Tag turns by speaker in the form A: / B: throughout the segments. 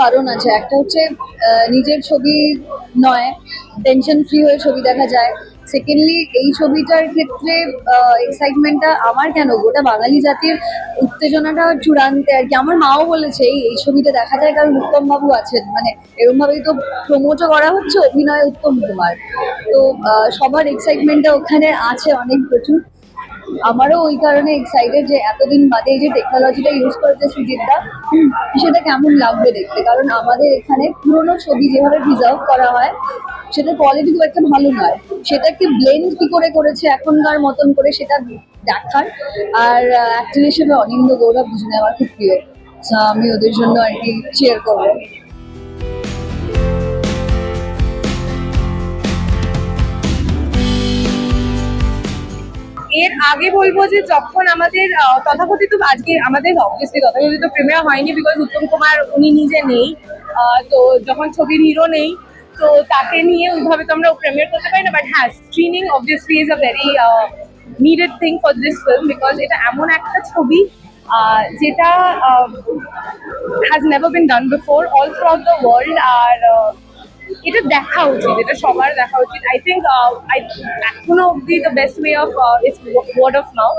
A: কারণ আছে। একটা হচ্ছে নিজের ছবি নয় টেনশন ফ্রি হয়ে ছবি দেখা যায়। সেকেন্ডলি এই ছবিটার ক্ষেত্রে এক্সাইটমেন্টটা আমার কেন? গোটা বাঙালি জাতির উত্তেজনাটা চূড়ান্তে আর কি। আমার মাও বলেছে, এই এই ছবিটা দেখা যায় কারণ উত্তম বাবু আছেন। মানে এরকম ভাবেই তো প্রমোটও করা হচ্ছে, অভিনয় উত্তম কুমার। তো সবার এক্সাইটমেন্টটা ওখানে আছে অনেক প্রচুর। আমারও ওই কারণে এক্সাইটেড যে এতদিন বাদে এই যে টেকনোলজিটা ইউজ করেছে সুজিতদা হুম, সেটা কেমন লাগবে দেখতে? কারণ আমাদের এখানে পুরোনো ছবি যেভাবে প্রিজার্ভ করা হয় সেটার কোয়ালিটি খুব একটা ভালো নয়। সেটাকে ব্লেন্ড কি করে করেছে এখনকার মতন করে সেটা দেখার। আর অ্যাক্টর হিসেবে অনিন্দ গৌরব দুজনে আমার খুব প্রিয়। আমি ওদের জন্য আর কি চেয়ার করব।
B: এর আগে বলব যে যখন আমাদের তথাকথিত আজকে আমাদের অবভিয়াসলি তথাকথিত প্রিমিয়ার হয়নি বিকজ উত্তম কুমার উনি নিজে নেই। তো যখন ছবির হিরো নেই, তো তাকে নিয়ে ওইভাবে তো আমরা প্রিমিয়ার করতে পারি না বাট হ্যাঁ screening obviously is a very needed thing for this film because এটা এমন একটা ছবি যেটা has never been done before all through the world আর এটা দেখা উচিত এটা সবার দেখা উচিত। আই থিঙ্ক আই এখনও অব্দি the best way of is word of now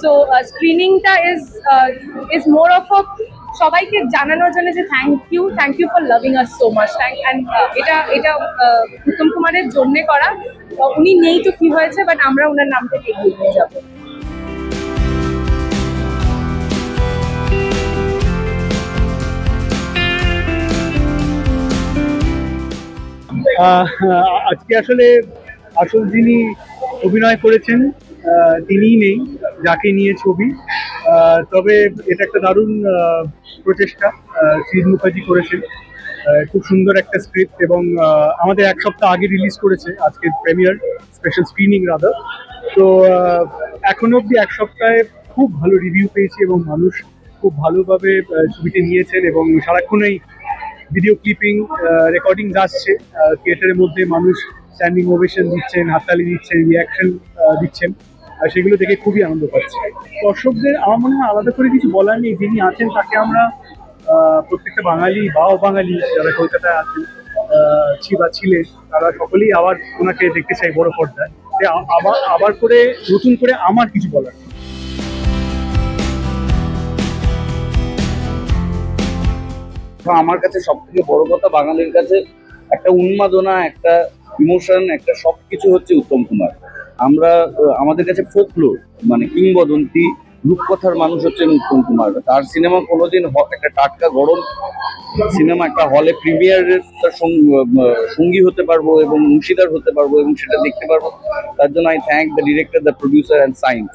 B: so স্ক্রিনিংটা is is more of of সবাইকে জানানোর জন্য যে thank you thank you for loving us so much thank and এটা এটা uh, উত্তম কুমারের জন্যে করা। Uh, উনি নেই তো কি হয়েছে বাট আমরা ওনার নাম থেকে এগিয়ে যাব।
C: আজকে আসলে আসল যিনি অভিনয় করেছেন তিনিই নেই, যাকে নিয়ে ছবি। তবে এটা একটা দারুণ প্রচেষ্টা শ্রীদ মুখার্জি করেছেন। খুব সুন্দর একটা স্ক্রিপ্ট এবং আমাদের এক সপ্তাহ আগে রিলিজ করেছে আজকে প্রেমিয়ার স্পেশাল স্ক্রিনিং রাদার তো এখনও অবধি এক সপ্তাহে খুব ভালো রিভিউ পেয়েছি এবং মানুষ খুব ভালোভাবে ছবিটি নিয়েছেন এবং সারাক্ষণই ভিডিও ক্লিপিং রেকর্ডিং আসছে। থিয়েটারের মধ্যে মানুষ স্ট্যান্ডিং ওভেশন দিচ্ছেন, হাততালি দিচ্ছেন রিয়াকশন দিচ্ছেন। আর সেগুলো দেখে খুবই আনন্দ পাচ্ছি। দর্শকদের আমার মনে হয় আলাদা করে কিছু বলার নেই। যিনি আছেন তাকে আমরা প্রত্যেকটা বাঙালি বা অবাঙালি যারা কলকাতায় আছেন ছি বা ছিলেন, তারা সকলেই আবার ওনাকে দেখতে চাই বড় পর্দায়। আবার আবার করে, নতুন করে আমার কিছু বলার
D: আমার কাছে সব থেকে বড় কথা বাঙালির কাছে একটা উন্মাদনা, একটা ইমোশন, একটা সব কিছু হচ্ছে উত্তম কুমার। আমরা আমাদের কাছে ফোকলোর মানে কিংবদন্তি, রূপকথার মানুষ হচ্ছেন উত্তম কুমার। তার সিনেমা কোনোদিন একটা টাটকা গরম সিনেমা, একটা হলে প্রিমিয়ারের তার সঙ্গী হতে পারব এবং অংশীদার হতে পারব এবং সেটা দেখতে পারব। তার জন্য I thank the director the producer and science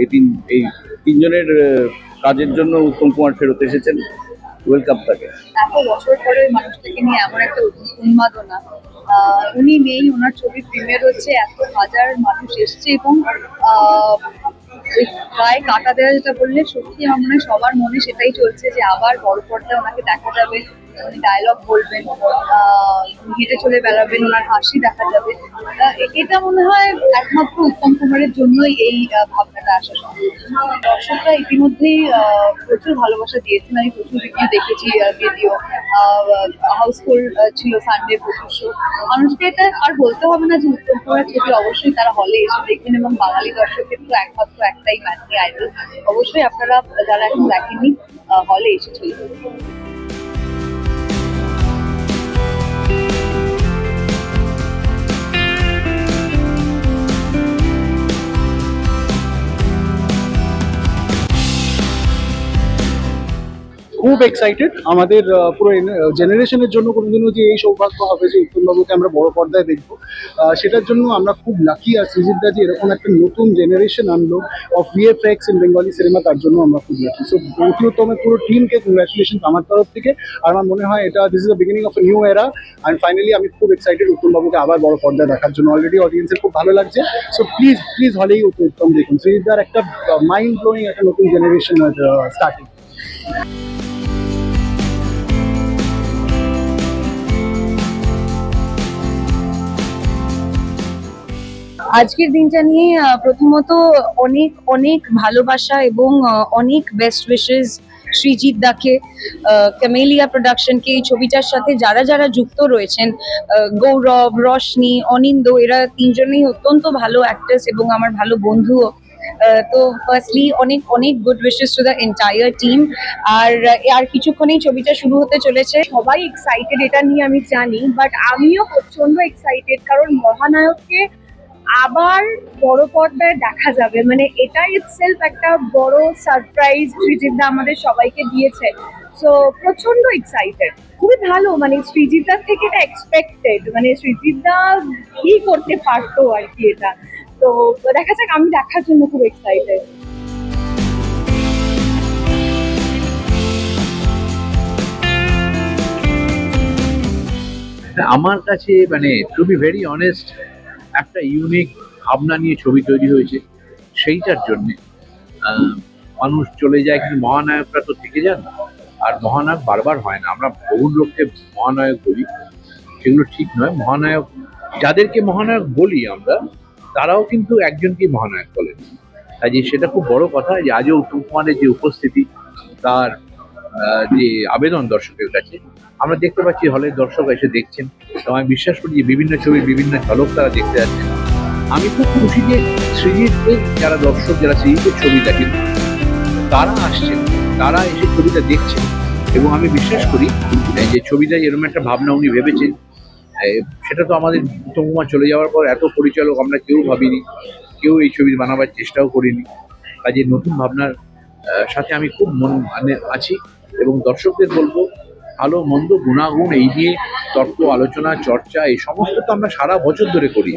D: এই তিন, এই তিনজনের কাজের জন্য উত্তম কুমার ফেরত এসেছেন। ওয়েলকাম তাকে
A: এত বছর পরে মানুষটাকে নিয়ে এমন একটা উন্মাদনা। উনি নেই ওনার ছবি প্রিমিয়ার হচ্ছে, এত হাজার মানুষ এসছে এবং ওই গায়ে কাটা দেওয়া যেটা বললে সত্যি আমার মনে সবার মনে সেটাই চলছে যে আবার বড় পর্দায় ওনাকে দেখা যাবে, উনি ডায়লগ বলবেন হেঁটে চলে বেড়াবেন, ওনার হাসি দেখা যাবে। এটা মনে হয় একমাত্র উত্তম কুমারের জন্যই এই ভাবনাটা আসা সম্ভব। দর্শকরা ইতিমধ্যেই প্রচুর ভালোবাসা দিয়েছেন। আমি প্রচুর রিভিউ দেখেছি ভিডিও হাউসফুল ছিল সানডে প্রচুর শো মানুষকে এটা আর বলতে হবে না যে উত্তম কুমারের ছবি অবশ্যই তারা হলে এসে দেখবেন এবং বাঙালি দর্শকের তো একমাত্র একটাই ম্যাথনি আইডল অবশ্যই আপনারা, যারা এখন দেখেননি হলে এসে ছবি
D: খুব
C: এক্সাইটেড আমাদের পুরো জেনারেশনের জন্য কোনোদিনও যে এই সৌভাগ্য হবে যে উত্তমবাবুকে আমরা বড় পর্দায় দেখব সেটার জন্য আমরা খুব লাকি আর সৃজিত দা যে এরকম একটা নতুন জেনারেশন আনলো of VFX in Bengali cinema তার জন্য আমরা খুব লাকি সো থ্যাংক ইউ তোমার পুরো টিমকে কংগ্রাচুলেশন আমার তরফ থেকে। আর আমার মনে হয় এটা this is the beginning of new era and finally আমি খুব এক্সাইটেড উত্তমবাবুকে আবার বড় পর্দায় দেখার জন্য। অলরেডি অডিয়েন্সের খুব ভালো লাগছে। সো প্লিজ প্লিজ হলেই উত্তম দেখুন। সৃজিতদার একটা মাইন্ড ব্লোয়িং একটা নতুন জেনারেশন স্টার্টিং
A: আজকের দিনটা নিয়ে প্রথমত অনেক অনেক ভালোবাসা এবং অনেক বেস্ট উইশেস সৃজিত দাকে। ক্যামেলিয়া প্রোডাকশনকে এই ছবিটার সাথে যারা যারা যুক্ত রয়েছেন গৌরব রশনি অনিন্দ, এরা তিনজনেই অত্যন্ত ভালো অ্যাক্ট্রেস এবং আমার ভালো বন্ধুও। তো ফার্স্টলি অনেক অনেক good wishes to the entire team আর আর কিছুক্ষণেই ছবিটা শুরু হতে চলেছে।
B: সবাই এক্সাইটেড এটা নিয়ে আমি জানি বাট আমিও প্রচণ্ড এক্সাইটেড কারণ মহানায়ককে আবার বড় পর্দায় দেখা যাবে। মানে এটা ইটসেলফ একটা বড় সারপ্রাইজ সৃজিতদা আমাদের সবাইকে দিয়েছে। সো প্রচণ্ড এক্সাইটেড খুবই ভালো মানে সৃজিতার থেকে এটা এক্সপেক্টেড মানে সৃজিতদা কি করতে পারতো আর কি এটা। তো, দেখা যাক, আমি দেখার জন্য খুব এক্সাইটেড
E: আমার কাছে মানে টু বি ভেরি অনেস্ট একটা ইউনিক ভাবনা নিয়ে ছবি তৈরি হয়েছে, সেইটার জন্যে মানুষ চলে যায় কিন্তু মহানায়করা তো থেকে যান, আর মহানায়ক বারবার হয় না। আমরা বহু লোককে মহানায়ক বলি, সেগুলো ঠিক নয়। মহানায়ক, যাদেরকে মহানায়ক বলি আমরা, তারাও কিন্তু একজনকে মহানায়ক বলেন কাজে সেটা খুব বড় কথা, যে আজও উত্তম কুমারের যে উপস্থিতি, তার যে আবেদন দর্শকের কাছে, আমরা দেখতে পাচ্ছি হলের দর্শক এসে দেখছেন। তো আমি বিশ্বাস করি যে বিভিন্ন ছবির বিভিন্ন ঝলক তারা দেখতে যাচ্ছেন আমি খুব খুশি যে সৃজিতের যারা দর্শক, যারা সৃজিতের ছবি দেখেন, তারা আসছেন, তারা এসে ছবিটা দেখছেন। এবং আমি বিশ্বাস করি যে ছবিটা এরকম একটা ভাবনা উনি ভেবেছেন সেটা তো আমাদের কুমার চলে যাওয়ার পর এত পরিচালক আমরা কেউ ভাবিনি, কেউ এই ছবি বানাবার চেষ্টাও করিনি। কাজে নতুন ভাবনার সাথে আমি খুব মন মানে আছি। এবং দর্শকদের বলব, ভালো, মন্দ, গুণাগুণ, এই নিয়ে তর্ক, আলোচনা, চর্চা, এই সমস্ত তো আমরা সারা বছর ধরে করি।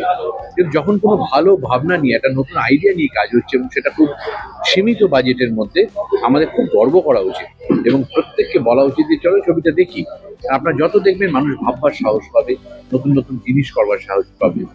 E: কিন্তু যখন কোনো ভালো ভাবনা নিয়ে, একটা নতুন আইডিয়া নিয়ে কাজ হচ্ছে এবং সেটা খুব সীমিত বাজেটের মধ্যে, আমাদের খুব গর্ব করা উচিত এবং প্রত্যেককে বলা উচিত যে, চলো ছবিটা দেখি। আপনারা যত দেখবেন, মানুষ ভাববার সাহস পাবে, নতুন নতুন জিনিস করবার সাহস পাবে।